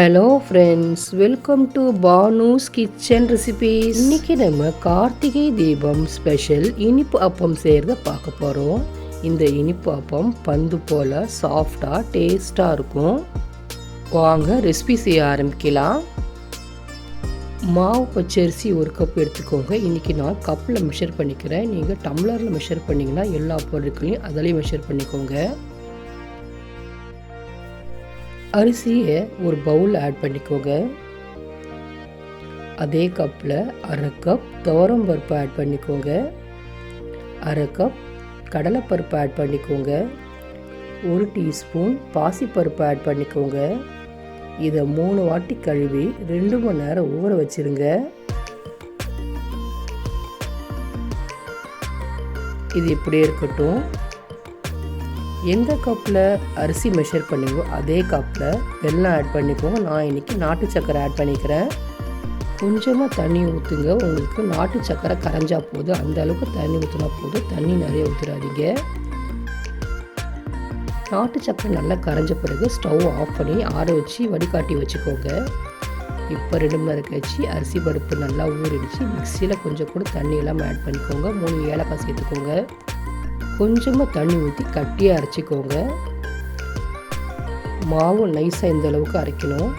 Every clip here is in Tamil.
Hello friends welcome to Banu's kitchen recipes இன்னைக்கு நம்ம கார்த்திகை தீபம் ஸ்பெஷல் இனிப்பு அப்பம் செய்கிறத பார்க்க போகிறோம் இந்த இனிப்பு அப்பம் பந்து போல் சாஃப்டாக டேஸ்ட்டாக இருக்கும். வாங்க ரெசிபி செய்ய ஆரம்பிக்கலாம். மாவு பச்சரிசி ஒரு கப் எடுத்துக்கோங்க. இன்றைக்கி நான் கப்பில் மெஷர் பண்ணிக்கிறேன். நீங்கள் டம்ளரில் மெஷர் பண்ணிங்கன்னா எல்லா பொருட்களையும் அதிலையும் மெஷர் பண்ணிக்கோங்க. அரிசியை ஒரு பவுல் ஆட் பண்ணிக்கோங்க. அதே கப்பில் அரை கப் துவரம் பருப்பு ஆட் பண்ணிக்கோங்க. அரை கப் கடலைப்பருப்பு ஆட் பண்ணிக்கோங்க. ஒரு டீஸ்பூன் பாசிப்பருப்பு ஆட் பண்ணிக்கோங்க. இதை மூணு வாட்டி கழுவி ரெண்டு மணி நேரம் ஊற வச்சிருங்க. இது இப்படியே இருக்கட்டும். எந்த கப்பில் அரிசி மெஷர் பண்ணிங்கோ அதே கப்பில் வெள்ளம் ஆட் பண்ணிக்கோங்க நான் இன்றைக்கி நாட்டு சக்கரை ஆட் பண்ணிக்கிறேன். கொஞ்சமாக தண்ணி ஊற்றுங்க உங்களுக்கு நாட்டு சக்கரை கரைஞ்சா போதும். அந்த அளவுக்கு தண்ணி ஊற்றினா போதும். தண்ணி நிறைய ஊற்றுறாதீங்க நாட்டு சக்கரை நல்லா கரைஞ்ச பிறகு ஸ்டவ் ஆஃப் பண்ணி ஆற வச்சு வடிகாட்டி வச்சுக்கோங்க. இப்போ ரெண்டு மணி நேரம் கழிச்சு அரிசி பருப்பு நல்லா ஊறிடுச்சு. மிக்சியில் கொஞ்சம் கூட தண்ணி எல்லாம் ஆட் பண்ணிக்கோங்க. மூணு ஏலக்காய் சேர்த்துக்கோங்க. கொஞ்சமாக தண்ணி ஊற்றி கட்டியாக அரைச்சிக்கோங்க. மாவு நைஸாக இந்த அளவுக்கு அரைக்கணும்.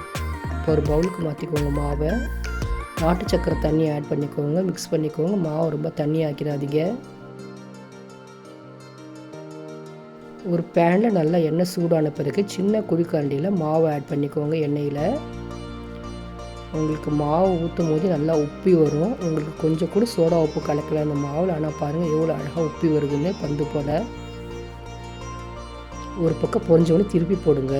இப்போ ஒரு பவுலுக்கு மாற்றிக்கோங்க மாவை. நாட்டு சக்கரை தண்ணி ஆட் பண்ணிக்கோங்க மிக்ஸ் பண்ணிக்கோங்க. மாவு ரொம்ப தண்ணி ஆக்கிடாதீங்க. ஒரு பேனில் நல்லா எண்ணெய் சூடான பிறகு சின்ன குழிக்காண்டியில் மாவை ஆட் பண்ணிக்கோங்க எண்ணெயில். உங்களுக்கு மாவு ஊற்றும் போது நல்லா உப்பி வரும். உங்களுக்கு கொஞ்சம் கூட சோடா உப்பு கலக்கல அந்த மாவில். ஆனால் பாருங்கள் எவ்வளோ அழகாக உப்பி வருதுன்னு பந்து போல். ஒரு பக்கம் பொறிஞ்சவொடனே திருப்பி போடுங்க.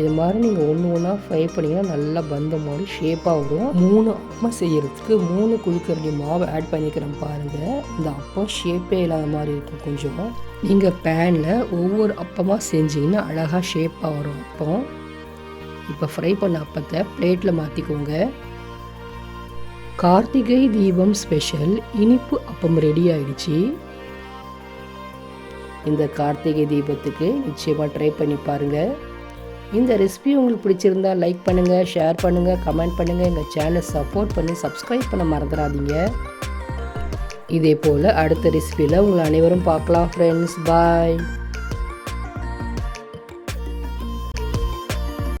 இது மாதிரி நீங்கள் ஒன்று ஒன்றா ஃப்ரை பண்ணிங்கன்னா நல்லா பந்த மாதிரி ஷேப்பாக வரும். மூணு அப்பம் செய்கிறதுக்கு மூணு குழுக்கரண்டி மாவு ஆட் பண்ணிக்கிறேன் பாருங்கள் இந்த அப்பம் ஷேப்பே இல்லாத மாதிரி இருக்கும் கொஞ்சம். நீங்கள் பேனில் ஒவ்வொரு அப்பமாக செஞ்சிங்கன்னா அழகாக ஷேப்பாக வரும் அப்பம். இப்போ ஃப்ரை பண்ண அப்பத்தை பிளேட்டில் மாற்றிக்கோங்க கார்த்திகை தீபம் ஸ்பெஷல் இனிப்பு அப்பம் ரெடி ஆயிடுச்சு. இந்த கார்த்திகை தீபத்துக்கு நிச்சயமாக ட்ரை பண்ணி பாருங்கள் இந்த ரெசிபி உங்களுக்கு பிடிச்சிருந்தா லைக் பண்ணுங்கள் ஷேர் பண்ணுங்கள் கமெண்ட் பண்ணுங்கள் எங்கள் சேனலை சப்போர்ட் பண்ணி சப்ஸ்கிரைப் பண்ண மறந்துடாதீங்க. இதே போல் அடுத்த ரெசிபியில் உங்களை அனைவரும் பார்க்கலாம் ஃப்ரெண்ட்ஸ் பாய்